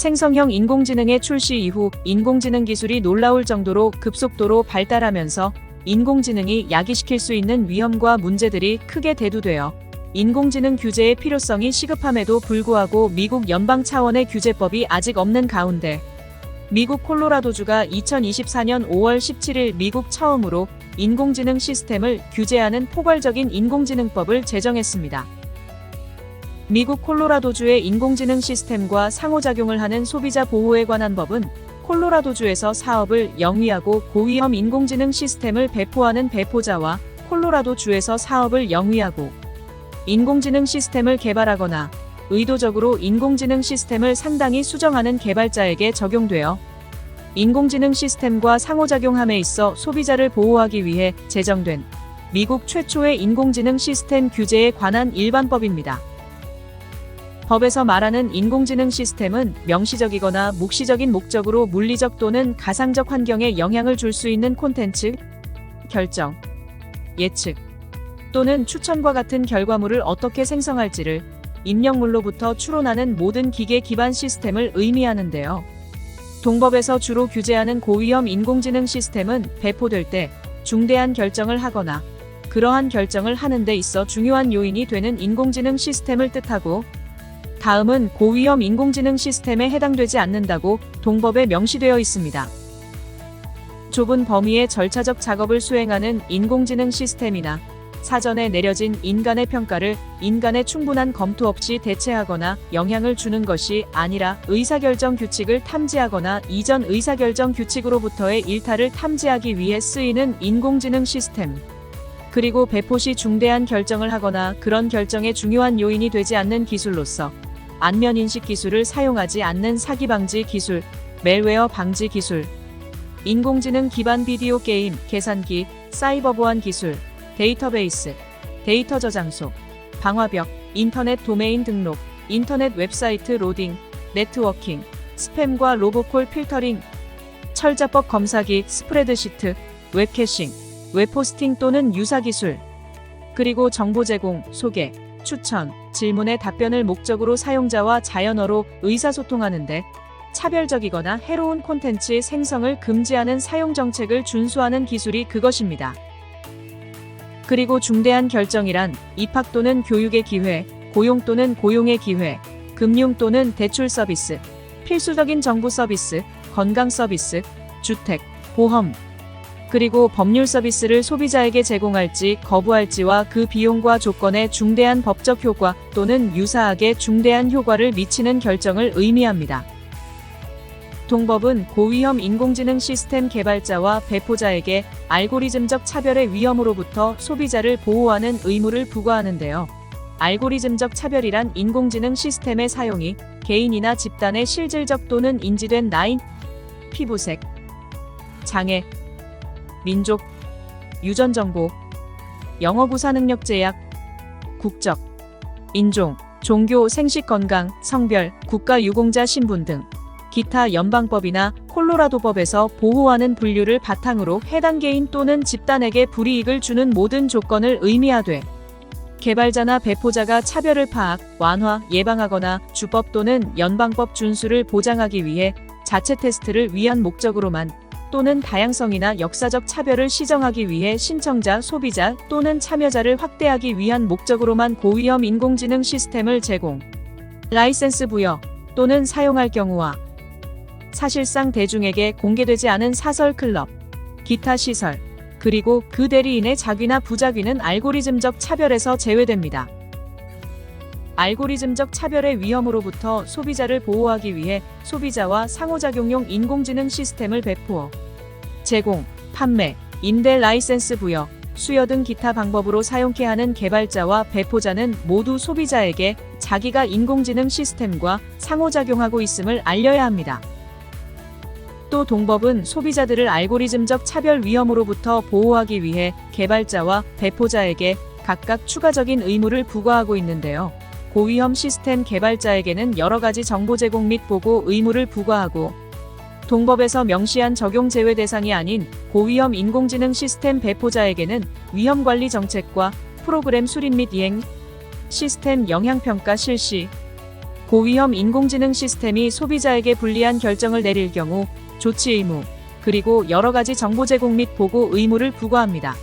생성형 인공지능의 출시 이후 인공지능 기술이 놀라울 정도로 급속도로 발달하면서 인공지능이 야기시킬 수 있는 위험과 문제들이 크게 대두되어 인공지능 규제의 필요성이 시급함에도 불구하고 미국 연방 차원의 규제법이 아직 없는 가운데 미국 콜로라도주가 2024년 5월 17일 미국 처음으로 인공지능 시스템을 규제하는 포괄적인 인공지능법을 제정했습니다. 미국 콜로라도주의 인공지능 시스템과 상호작용을 하는 소비자 보호에 관한 법은 콜로라도주에서 사업을 영위하고 고위험 인공지능 시스템을 배포하는 배포자와 콜로라도주에서 사업을 영위하고 인공지능 시스템을 개발하거나 의도적으로 인공지능 시스템을 상당히 수정하는 개발자에게 적용되어 인공지능 시스템과 상호작용함에 있어 소비자를 보호하기 위해 제정된 미국 최초의 인공지능 시스템 규제에 관한 일반법입니다. 법에서 말하는 인공지능 시스템은 명시적이거나 묵시적인 목적으로 물리적 또는 가상적 환경에 영향을 줄 수 있는 콘텐츠, 결정, 예측 또는 추천과 같은 결과물을 어떻게 생성할지를 입력물로부터 추론하는 모든 기계 기반 시스템을 의미하는데요. 동법에서 주로 규제하는 고위험 인공지능 시스템은 배포될 때 중대한 결정을 하거나 그러한 결정을 하는 데 있어 중요한 요인이 되는 인공지능 시스템을 뜻하고 다음은 고위험 인공지능 시스템에 해당되지 않는다고 동법에 명시되어 있습니다. 좁은 범위의 절차적 작업을 수행하는 인공지능 시스템이나 사전에 내려진 인간의 평가를 인간의 충분한 검토 없이 대체하거나 영향을 주는 것이 아니라 의사결정 규칙을 탐지하거나 이전 의사결정 규칙으로부터의 일탈을 탐지하기 위해 쓰이는 인공지능 시스템. 그리고 배포 시 중대한 결정을 하거나 그런 결정의 중요한 요인이 되지 않는 기술로서 안면 인식 기술을 사용하지 않는 사기 방지 기술, 멜웨어 방지 기술, 인공지능 기반 비디오 게임, 계산기, 사이버 보안 기술, 데이터베이스, 데이터 저장소, 방화벽, 인터넷 도메인 등록, 인터넷 웹사이트 로딩, 네트워킹, 스팸과 로보콜 필터링, 철자법 검사기, 스프레드시트, 웹캐싱, 웹호스팅 또는 유사 기술, 그리고 정보 제공, 소개, 추천, 질문의 답변을 목적으로 사용자와 자연어로 의사소통하는데 차별적이거나 해로운 콘텐츠의 생성을 금지하는 사용 정책을 준수하는 기술이 그것입니다. 그리고 중대한 결정이란 입학 또는 교육의 기회, 고용 또는 고용의 기회, 금융 또는 대출 서비스, 필수적인 정부 서비스, 건강 서비스, 주택, 보험, 그리고 법률 서비스를 소비자에게 제공할지 거부할지와 그 비용과 조건의 중대한 법적 효과 또는 유사하게 중대한 효과를 미치는 결정을 의미합니다. 동법은 고위험 인공지능 시스템 개발자와 배포자에게 알고리즘적 차별의 위험으로부터 소비자를 보호하는 의무를 부과하는데요. 알고리즘적 차별이란 인공지능 시스템의 사용이 개인이나 집단의 실질적 또는 인지된 나이, 피부색, 장애, 민족, 유전 정보, 영어 구사 능력 제약, 국적, 인종, 종교, 생식 건강, 성별, 국가 유공자 신분 등 기타 연방법이나 콜로라도법에서 보호하는 분류를 바탕으로 해당 개인 또는 집단에게 불이익을 주는 모든 조건을 의미하되 개발자나 배포자가 차별을 파악, 완화, 예방하거나 주법 또는 연방법 준수를 보장하기 위해 자체 테스트를 위한 목적으로만 또는 다양성이나 역사적 차별을 시정하기 위해 신청자, 소비자 또는 참여자를 확대하기 위한 목적으로만 고위험 인공지능 시스템을 제공, 라이센스 부여 또는 사용할 경우와 사실상 대중에게 공개되지 않은 사설 클럽, 기타 시설, 그리고 그 대리인의 자귀나 부자귀는 알고리즘적 차별에서 제외됩니다. 알고리즘적 차별의 위험으로부터 소비자를 보호하기 위해 소비자와 상호작용용 인공지능 시스템을 배포, 제공, 판매, 임대 라이센스 부여, 수여 등 기타 방법으로 사용케 하는 개발자와 배포자는 모두 소비자에게 자기가 인공지능 시스템과 상호작용하고 있음을 알려야 합니다. 또 동법은 소비자들을 알고리즘적 차별 위험으로부터 보호하기 위해 개발자와 배포자에게 각각 추가적인 의무를 부과하고 있는데요. 고위험 시스템 개발자에게는 여러 가지 정보 제공 및 보고 의무를 부과하고 동법에서 명시한 적용 제외 대상이 아닌 고위험 인공지능 시스템 배포자에게는 위험 관리 정책과 프로그램 수립 및 이행, 시스템 영향평가 실시, 고위험 인공지능 시스템이 소비자에게 불리한 결정을 내릴 경우 조치 의무, 그리고 여러 가지 정보 제공 및 보고 의무를 부과합니다.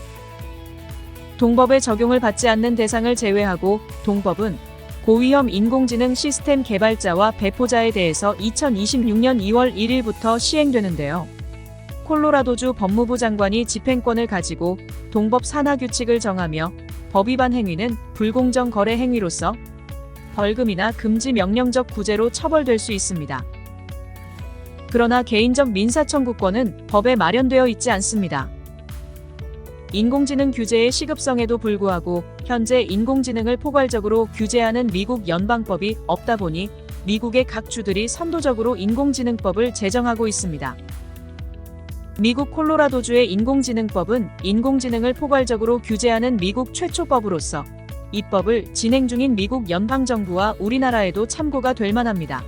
동법의 적용을 받지 않는 대상을 제외하고 동법은 고위험 인공지능 시스템 개발자와 배포자에 대해서 2026년 2월 1일부터 시행되는데요. 콜로라도주 법무부 장관이 집행권을 가지고 동법 산하 규칙을 정하며 법 위반 행위는 불공정 거래 행위로서 벌금이나 금지 명령적 구제로 처벌될 수 있습니다. 그러나 개인적 민사 청구권은 법에 마련되어 있지 않습니다. 인공지능 규제의 시급성에도 불구하고 현재 인공지능을 포괄적으로 규제하는 미국 연방법이 없다 보니 미국의 각 주들이 선도적으로 인공지능법을 제정하고 있습니다. 미국 콜로라도주의 인공지능법은 인공지능을 포괄적으로 규제하는 미국 최초 법으로서 이 법을 진행 중인 미국 연방정부와 우리나라에도 참고가 될 만합니다.